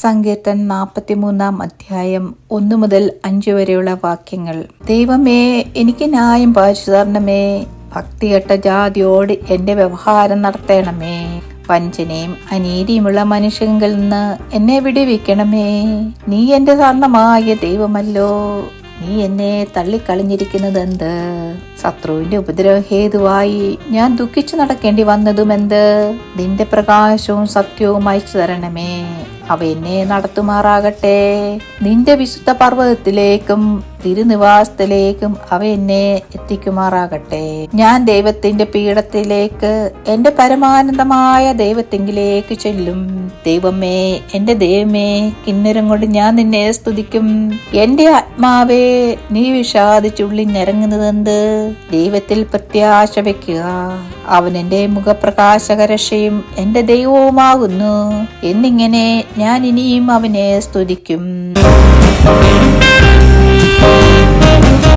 സങ്കീർത്തൻ നാൽപ്പത്തിമൂന്നാം അധ്യായം ഒന്നു മുതൽ അഞ്ചു വരെയുള്ള വാക്യങ്ങൾ. ദൈവമേ എനിക്ക് ന്യായം പാലിച്ചു തരണമേ. ഭക്തികെട്ട ജാതിയോട് എന്റെ വ്യവഹാരം നടത്തണമേ. വഞ്ചനയും അനീതിയുമുള്ള മനുഷ്യങ്കിൽ നിന്ന് എന്നെ വിടുവിക്കണമേ. നീ എന്റെ സ്വർണമായ ദൈവമല്ലോ. നീ എന്നെ തള്ളിക്കളഞ്ഞിരിക്കുന്നത് എന്ത് ശത്രുവിന്റെ ഉപദ്രവ ഹേതുവായി ഞാൻ ദുഃഖിച്ചു നടക്കേണ്ടി വന്നതും വന്നതുമെന്ത്? നിന്റെ പ്രകാശവും സത്യവും അയച്ചു തരണമേ. അവ എന്നെ നടത്തുമാറാകട്ടെ. നിന്റെ വിശുദ്ധ പർവതത്തിലേക്കും തിരുനിവാസത്തിലേക്കും അവ എന്നെ എത്തിക്കുമാറാകട്ടെ. ഞാൻ ദൈവത്തിന്റെ പീഠത്തിലേക്ക് എന്റെ പരമാനന്ദമായ ദൈവത്തെങ്കിലേക്ക് ചെല്ലും. ദൈവമേ എന്റെ ദൈവമേ കിന്നരം കൊണ്ട് ഞാൻ നിന്നെ സ്തുതിക്കും. എന്റെ ആത്മാവേ നീ വിഷാദിച്ചുള്ളി ഞരങ്ങുന്നതെന്ത്? ദൈവത്തിൽ പ്രത്യാശ വെക്കുക അവൻ എന്റെ മുഖപ്രകാശകരക്ഷയും എന്റെ ദൈവവുമാകുന്നു. എന്നിങ്ങനെ ഞാൻ ഇനിയും അവനെ സ്തുതിക്കും.